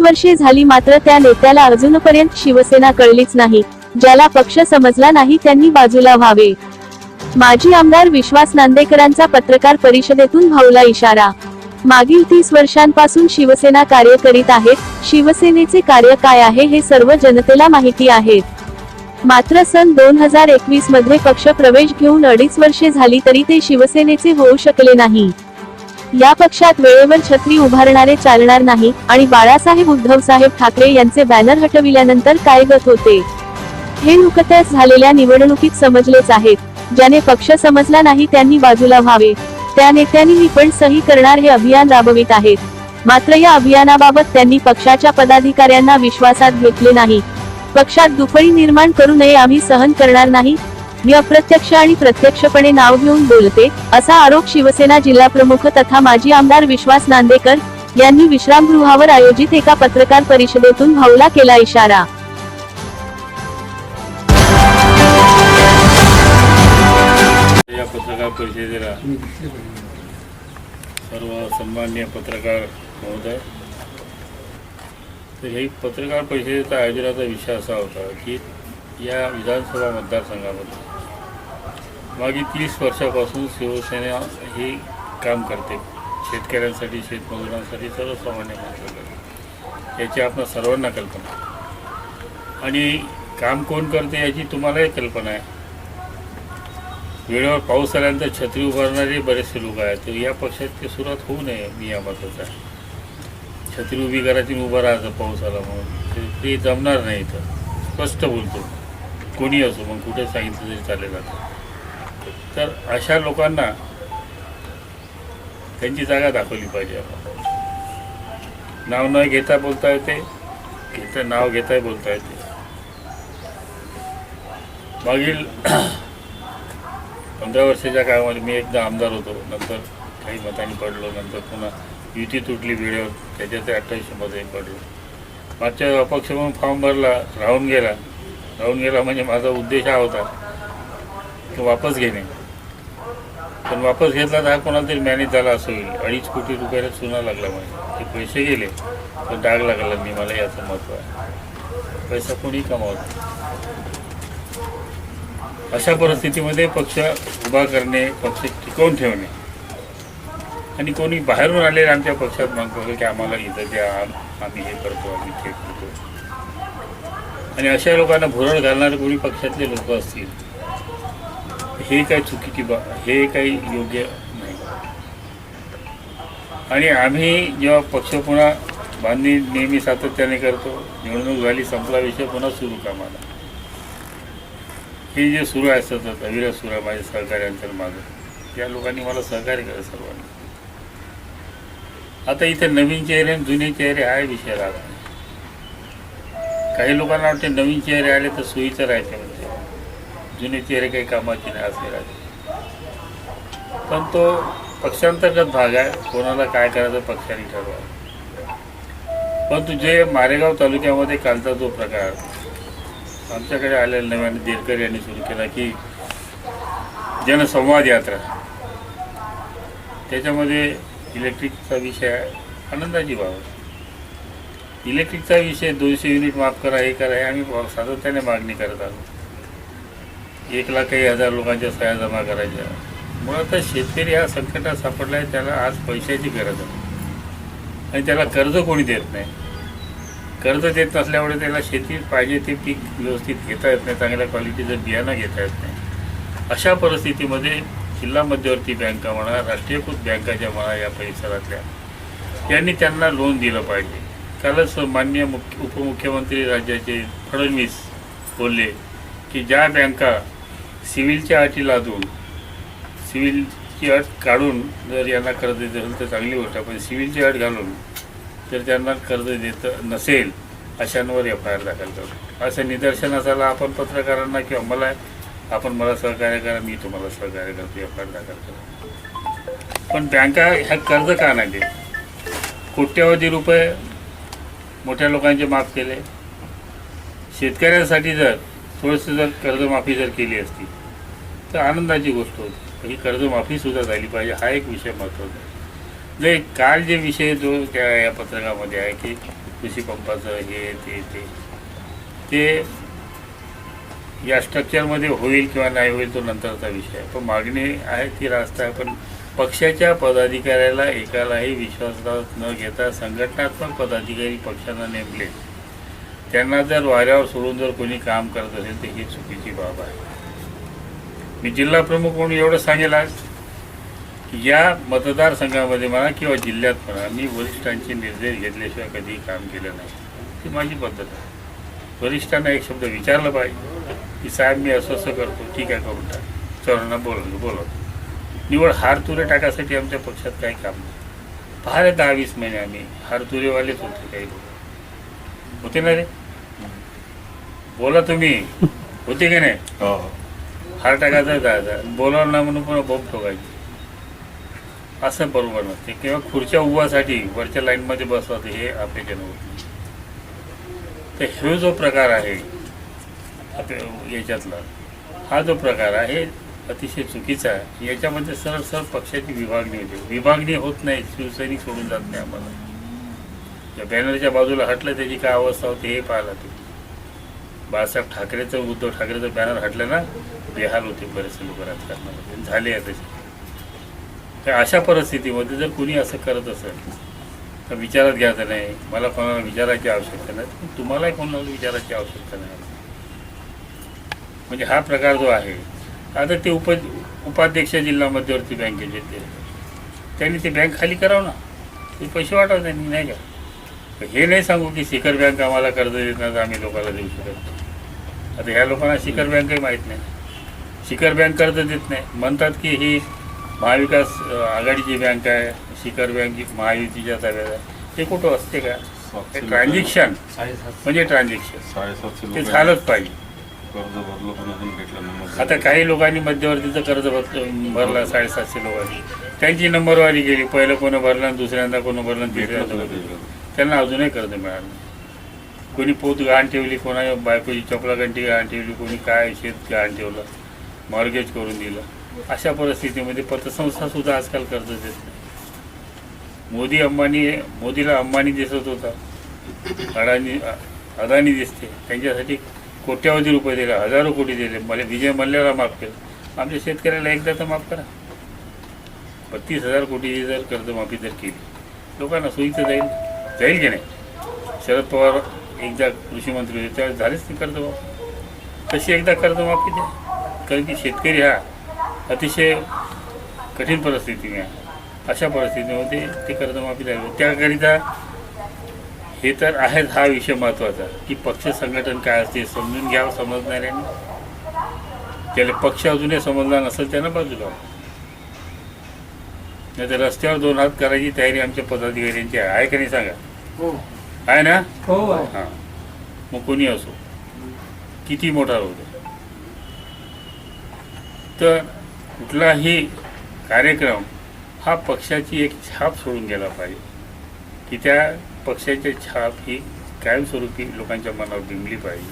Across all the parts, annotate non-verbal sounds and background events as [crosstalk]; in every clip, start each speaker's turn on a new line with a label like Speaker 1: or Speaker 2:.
Speaker 1: वर्षे झाली मात्र त्या नेत्याला अजूनपर्यंत शिवसेना कळलीच नाही ज्याला पक्ष समजला नाही त्यांनी बाजूला व्हावे. माजी आमदार विश्वास नांदेकरांचा पत्रकार परिषदेतून भाऊला इशारा. मागील तीस वर्षांपासून शिवसेना कार्य करीत आहेत शिवसेनेचे कार्य काय आहे हे सर्व जनतेला माहिती आहे. मात्र सन दोन हजार एकवीसमध्ये पक्ष प्रवेश घेऊन अडीच वर्षे झाली तरी ते शिवसेनेचे होऊ शकले नाही. या पक्षात वेळेवर छत्री उभारणारे चालणार नाही आणि बाळासाहेब उद्धव साहेब ठाकरे यांचे बॅनर हटविल्यानंतर काय गत होते. हे नुकत्याच झालेल्या निवडणुकीत समजलेच आहेत. ज्याने पक्ष समजला नाही त्यांनी बाजूला व्हावे. त्या नेत्यांनीही पण सही करणार हे अभियान राबवित आहेत. मात्र या अभियानाबाबत त्यांनी पक्षाच्या पदाधिकाऱ्यांना विश्वासात घेतले नाही. पक्षात दुफळी निर्माण करू नये आम्ही सहन करणार नाही मी अप्रत्यक्ष आणि प्रत्यक्षपणे नाव घेऊन बोलते असा आरोप शिवसेना जिल्हा प्रमुख तथा माजी आमदार विश्वास नांदेकर यांनी विश्रामगृहावर आयोजित एका पत्रकार परिषदेतून भाऊला केला इशारा.
Speaker 2: या पत्रकार परिषदेला सर्व सन्मान्य पत्रकार महोदय तर ही पत्रकार परिषदेचा आयोजनाचा विषय असा होता की या विधानसभा मतदारसंघामध्ये मागील तीस वर्षापासून शिवसेना हे काम करते. शेतकऱ्यांसाठी शेतमजुरांसाठी सर्वसामान्य माणसासाठी. याची आपण सर्वांना कल्पना. आणि काम कोण करते याची तुम्हालाही कल्पना आहे. वेळेवर पाऊस आल्यानंतर छत्री उभारणारे बरेचसे लोक आहेत. तर या पक्षात ते सुरुवात होऊ नये मी या मताचा छत्री उभी करायची उभा राहायचं पाऊस आला म्हणून. ते- जमणार नाही इथं. स्पष्ट बोलतो. कोणी असो मग कुठे सांगितलं तरी चालेल आता. तर अशा लोकांना त्यांची जागा दाखवली पाहिजे आपण. नाव न घेता बोलता येते घेता नाव घेता बोलता येते. मागील [clears throat] पंधरा वर्षाच्या काळामध्ये मी एकदा आमदार होतो. नंतर काही मतांनी पडलो नंतर पुन्हा युती तुटली वेळेवर त्याच्यात अठ्ठावीसमध्ये पडलो. मागच्या अपक्ष म्हणून फॉर्म भरला राहून गेला. राहून गेला म्हणजे माझा उद्देश हा होता तो वापस घेणे. पण वापस घेतला तर हा कोणाला तरी मॅनेज झाला असं होईल अडीच कोटी रुपयाला चुना लागला म्हणजे ते पैसे गेले तर डाग लागला. मी मला याचं महत्त्व आहे. पैसा कोणी कमावतो अशा परिस्थितीमध्ये पक्ष उभा करणे पक्ष टिकवून ठेवणे. आणि कोणी बाहेरून आलेले आमच्या पक्षात मागतो की आम्हाला इथं द्या आम्ही हे करतो आम्ही ते करतो. आणि अशा लोकांना भुरळ घालणारे कोणी पक्षातले लोक असतील हे काय चुकीची बा हे काही योग्य नाही. आणि आम्ही जेव्हा पक्ष पुन्हा बांधणी नेहमी सातत्याने करतो निवडणूक झाली संपला विषय पुन्हा सुरू कामाला. हे जे सुरू आहे सतत अविरत सुरू आहे माझ्या सहकार्यांचं माझं त्या लोकांनी मला सहकार्य केलं सर्वांनी. आता इथे नवीन चेहरे आणि जुने चेहरे हा विषय राहत नाही काही लोकांना वाटते नवीन चेहरे आले तर सोयीचं राहायचं जुनी चेहरे काही कामाची नाही असं राहते पण तो पक्षांतर्गत भाग आहे. कोणाला काय करायचं पक्षाने ठरवा परंतु जे मारेगाव तालुक्यामध्ये कालचा जो प्रकार आमच्याकडे आलेला नव्याने देरकर यांनी सुरू केला की जनसंवाद यात्रा. त्याच्यामध्ये इलेक्ट्रिकचा विषय आहे. आनंदाची बाब इलेक्ट्रिकचा विषय दोनशे युनिट माफ करा हे करा हे आम्ही सातत्याने मागणी करत आहोत एक लाख काही हजार लोकांच्या सह्या जमा करायच्या. मुळात शेतकरी हा संकटात सापडला आहे त्याला आज पैशाची गरज आहे. आणि त्याला कर्ज कोणी देत नाही. कर्ज देत नसल्यामुळे त्याला शेतीत पाहिजे ते पीक व्यवस्थित घेता येत नाही चांगल्या क्वालिटीचं बियाणं घेता येत नाही. अशा परिस्थितीमध्ये जिल्हा मध्यवर्ती बँका म्हणा राष्ट्रीयकृत बँकाच्या म्हणा या परिसरातल्या यांनी त्यांना लोन दिलं पाहिजे. कालच मान्य मुख्य उपमुख्यमंत्री राज्याचे फडणवीस बोलले की ज्या बँका सिव्हिलच्या अटी लादून सिव्हिलची अट काढून जर यांना कर्ज देत असेल तर चांगली गोष्ट पण सिव्हिलची अट घालून जर त्यांना कर्ज देत नसेल अशांवर एफ आय आर दाखल करतो असं निदर्शनास असायला आपण पत्रकारांना किंवा मला आपण मला सहकार्य करा मी तुम्हाला सहकार्य करतो एफ आय आर दाखल करा. पण बँका ह्या कर्ज का नाही देत? कोट्यवधी रुपये मोठ्या लोकांचे माफ केले. शेतकऱ्यांसाठी जर थोडंसं जर कर्जमाफी जर केली असती तर आनंदाची गोष्ट होती. ही कर्जमाफीसुद्धा झाली पाहिजे हा एक विषय महत्त्वाचा आहे. जे काल जे विषय जो त्या या पत्रकामध्ये आहे की कृषी पंपाचं हे ते ते ते या स्ट्रक्चरमध्ये होईल किंवा नाही होईल तो नंतरचा विषय आहे. पण मागणी आहे ती रास्त आहे. पण पक्षाच्या पदाधिकाऱ्याला एकालाही विश्वासात न घेता संघटनात्मक पदाधिकारी पक्षानं नेमले. त्यांना जर वाऱ्यावर सोडून जर कोणी काम करत असेल तर ही चुकीची बाब आहे. मी जिल्हा प्रमुख म्हणून एवढं सांगेल आज की या मतदारसंघामध्ये म्हणा किंवा जिल्ह्यात म्हणा मी वरिष्ठांचे निर्देश घेतल्याशिवाय कधीही काम केलं नाही. ती माझी पद्धत आहे. वरिष्ठांना एक शब्द विचारलं पाहिजे की साहेब मी असं असं करतो ठीक आहे करून टाक चौरांना बोलवलं बोलवतो निवड हारतुरे टाकासाठी आमच्या पक्षात काही काम नाही. फार दहा वीस महिने आम्ही हारतुरेवालेच होते काही लोक होते ना रे? बोला तुम्ही. होते की नाही?
Speaker 3: हो.
Speaker 2: हार टाकायचा जायचा बोलावं ना म्हणून पुन्हा बॉम्ब ठोकायची. असं बरोबर नसते किंवा खुर्च्या उभासाठी वरच्या लाईनमध्ये बसवत हे अपेक्षेनं होत. तर हे जो प्रकार आहे आपल्या याच्यातला हा जो प्रकार आहे अतिशय चुकीचा आहे. याच्यामध्ये सरळ सरळ पक्षाची विभागणी होते. विभागणी होत नाही शिवसैनिक सोडून जात नाही आम्हाला. या बॅनरच्या बाजूला हटलं त्याची काय अवस्था होती हे पाहायला ते बाळासाहेब ठाकरेचं उद्धव ठाकरेचं बॅनर हटलं ना बेहाल होते बरेचसे लोक राजकारणामध्ये झाले आहे तसे तर अशा परिस्थितीमध्ये जर कुणी असं करत असेल तर विचारात घ्यायचं नाही. मला कोणाला विचारायची आवश्यकता नाही. पण तुम्हालाही कोणाला विचारायची आवश्यकता नाही. म्हणजे हा प्रकार जो आहे आता ते उप उपाध्यक्ष जिल्हा मध्यवर्ती बँकेचे ते. त्यांनी ते बँक खाली करावं ना. ते पैसे वाटावं त्यांनी नाही का? हे नाही सांगू की शिखर बँक आम्हाला कर्ज देत नाही तर आम्ही लोकांना देऊ शकत नाही. आता ह्या लोकांना शिखर बँकही माहीत नाही. शिखर बँक कर्ज देत नाही. म्हणतात की ही महाविकास आघाडीची बँक आहे. शिखर बँक ही महायुतीच्या ताब्यात आहे. ते कुठं असते का? ट्रान्झॅक्शन म्हणजे ट्रान्झॅक्शन ते झालंच पाहिजे.
Speaker 3: कर्ज भरलं पण अजून भेटलं नाही. मग
Speaker 2: आता काही लोकांनी मध्यवर्तीचं कर्ज भर भरलं साडेसातशे लोकांनी. त्यांची नंबरवारी गेली पहिलं कोणं भरलं दुसऱ्यांदा कोणं भरलं तिसऱ्यांदा भरलं. त्यांना अजूनही कर्ज मिळालं नाही. कोणी पोत गहाण ठेवली कोणा बायकोची चपलागंटी गहाण ठेवली कोणी काय शेत गहाण ठेवलं मॉर्गेज करून दिलं. अशा परिस्थितीमध्ये पतसंस्थासुद्धा आजकाल कर्ज देत नाही मोदी अंबानी मोदीला अंबानी दिसत होता. अडाणी अदानी दिसते. त्यांच्यासाठी कोट्यावधी रुपये दिले हजारो कोटी दिले. मला विजय मल्ल्याला माफ केलं. आमच्या शेतकऱ्याला एकदा तर माफ करा. बत्तीस हजार कोटीची जर कर्जमाफी जर केली लोकांना सोयीचं जाईल. जाईल की नाही? शरद पवार एकदा कृषी मंत्री होते त्यावेळेस झालेच नाही कर्जमाफी. तशी एकदा कर्जमाफी द्या कारण की शेतकरी हा अतिशय कठीण परिस्थिती आहे अशा परिस्थितीमध्ये ते कर्जमाफी द्यावी. त्याकरिता हे तर आहेच हा विषय महत्त्वाचा की पक्ष संघटन काय असते समजून घ्यावं समजणाऱ्यांनी. त्याला पक्ष अजूनही समजला नसेल त्यांना बाजूला नाही तर रस्त्यावर दोन हात करायची तयारी आमच्या पदाधिकाऱ्यांची आहे. आहे का नाही सांगा?
Speaker 4: हो.
Speaker 2: आहे ना?
Speaker 4: हो.
Speaker 2: हां. मग कोणी असो. किती मोठा होतो तर कुठलाही कार्यक्रम हा पक्षाची एक छाप सोडून गेला पाहिजे. की त्या पक्षाची छाप ही कायमस्वरूपी लोकांच्या मनावर बिंबली पाहिजे.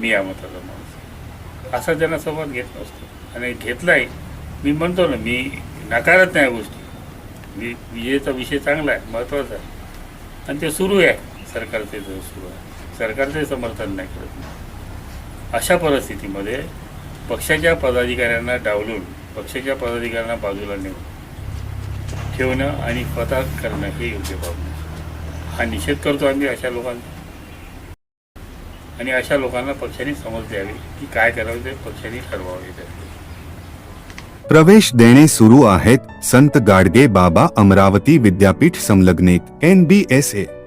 Speaker 2: मी या मताचा माणूस असा त्यांना संवाद घेत नसतो. आणि घेतलाय मी म्हणतो ना मी नकारत नाही गोष्टी. मी विजेचा विषय चांगला आहे महत्त्वाचा आहे. आणि ते सुरू आहे. सरकारचे जो सुरू आहे सरकारचे समर्थन नाही करत. अशा परिस्थितीमध्ये पक्षाच्या पदाधिकाऱ्यांना डावलून पक्षाच्या पदाधिकाऱ्यांना बाजूला नेऊन ठेवणं आणि स्वतः करणं हे योग्य बाब नाही. हा निषेध करतो आम्ही अशा लोकांचा आणि अशा लोकांना पक्षाने समज द्यावी की काय करावे ते पक्षाने ठरवावे
Speaker 5: प्रवेश देणे सुरू आहेत संत गाडगे बाबा अमरावती विद्यापीठ संलग्नित N B S A.